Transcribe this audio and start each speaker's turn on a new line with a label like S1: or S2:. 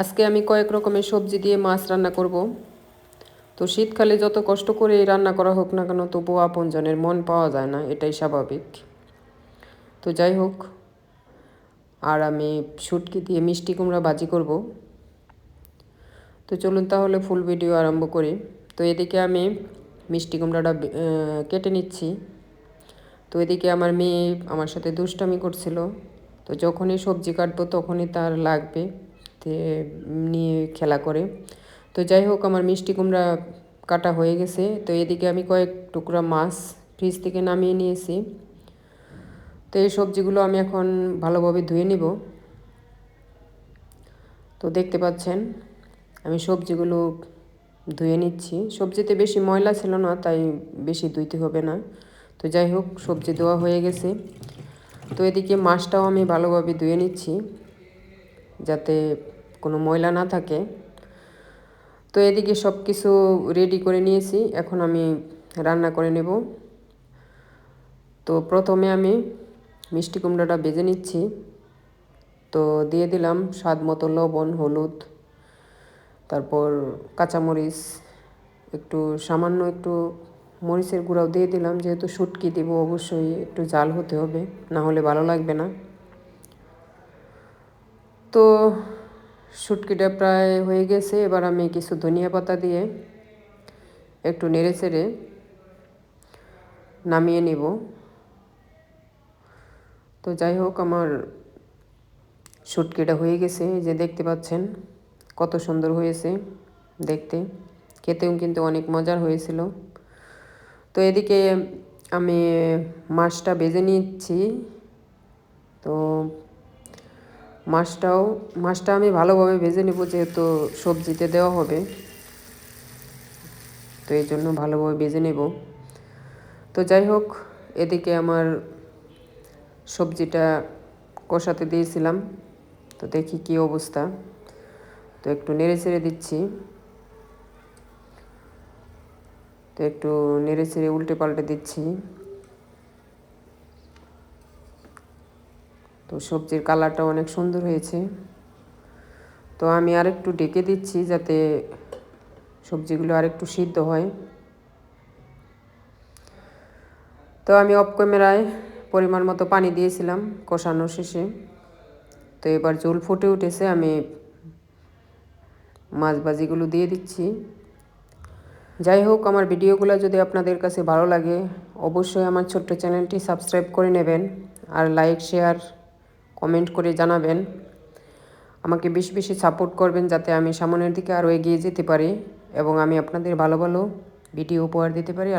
S1: আজকে আমি কয়েক রকমের সবজি দিয়ে মাছ রান্না করব। তো শীতকালে যত কষ্ট করে রান্না করা হোক না কেন, তবুও আপনজনের মন পাওয়া যায় না, এটাই স্বাভাবিক। তো যাই হোক, আর আমি শুটকি দিয়ে মিষ্টি কুমড়া বাজি করব। তো চলুন তাহলে ফুল ভিডিও আরম্ভ করি। তো এদিকে আমি মিষ্টি কুমড়াটা কেটে নিচ্ছি। তো এদিকে আমার মেয়ে আমার সাথে দুষ্টামি করছিল। তো যখনই সবজি কাটবো তখনই তার লাগবে। নিয়ে খেলা করে। তো যাই হোক, আমার মিষ্টি কুমড়া কাটা হয়ে গেছে। তো এদিকে আমি কয়েক টুকরা মাছ ফ্রিজ থেকে নামিয়ে নিয়েছি। তো এই সবজিগুলো আমি এখন ভালোভাবে ধুয়ে নিব। তো দেখতে পাচ্ছেন, আমি সবজিগুলো ধুয়ে নিচ্ছি। সবজিতে বেশি ময়লা ছিল না, তাই বেশি ধুইতে হবে না। তো যাই হোক, সবজি দেওয়া হয়ে গেছে। তো এদিকে মাছটাও আমি ভালোভাবে ধুয়ে নিচ্ছি, যাতে কোনো ময়লা না থাকে। তো এদিকে সব কিছু রেডি করে নিয়েছি। এখন আমি রান্না করে নেব। তো প্রথমে আমি মিষ্টি কুমড়োটা বেজে নিচ্ছি। তো দিয়ে দিলাম স্বাদ মতো লবণ, হলুদ, তারপর কাঁচামরিচ, একটু সামান্য একটু মরিচের গুঁড়াও দিয়ে দিলাম। যেহেতু শুটকি দিব, অবশ্যই একটু জাল হতে হবে, না হলে ভালো লাগবে না। তো শুটকিটা প্রায় হয়ে গেছে, এবার আমি কিছু ধনিয়া পাতা দিয়ে একটু নেড়ে চেড়ে নামিয়ে নিব। তো যাই হোক, আমার শুটকিটা হয়ে গেছে যে দেখতে পাচ্ছেন কত সুন্দর হয়েছে দেখতে। খেতেও কিন্তু অনেক মজার হয়েছিল। তো এদিকে আমি মাছটা বেজে নিচ্ছি। তো মাছটাও, মাছটা আমি ভালোভাবে ভেজে নেব যেহেতু সবজিতে দেওয়া হবে। তো এই জন্য ভালোভাবে ভেজে নেব। তো যাই হোক, এদিকে আমার সবজিটা কষাতে দিয়েছিলাম। তো দেখি কি অবস্থা। তো একটু নেড়ে চেড়ে দিচ্ছি। তো একটু নেড়ে ছেড়ে উল্টে পাল্টে দিচ্ছি। তো সবজির কালারটা অনেক সুন্দর হয়েছে। তো আমি আরেকটু ডেকে দিচ্ছি যাতে সবজিগুলো আরেকটু সিদ্ধ হয়। তো আমি অফ ক্যামেরায় পরিমাণ মতো পানি দিয়েছিলাম কষানো শেষে। তো এবার জল ফুটে উঠেছে, আমি মাছ ভাজিগুলো দিয়ে দিচ্ছি। যাই হোক, আমার ভিডিওগুলো যদি আপনাদের কাছে ভালো লাগে, অবশ্যই আমার ছোট্ট চ্যানেলটি সাবস্ক্রাইব করে নেবেন। আর লাইক, শেয়ার কমেন্ট করে জানাবেন। আমাকে বেশি বেশি সাপোর্ট করবেন যাতে আমি সামনের দিকে আরও এগিয়ে যেতে পারি এবং আমি আপনাদের ভালো ভালো ভিডিও উপহার দিতে পারি।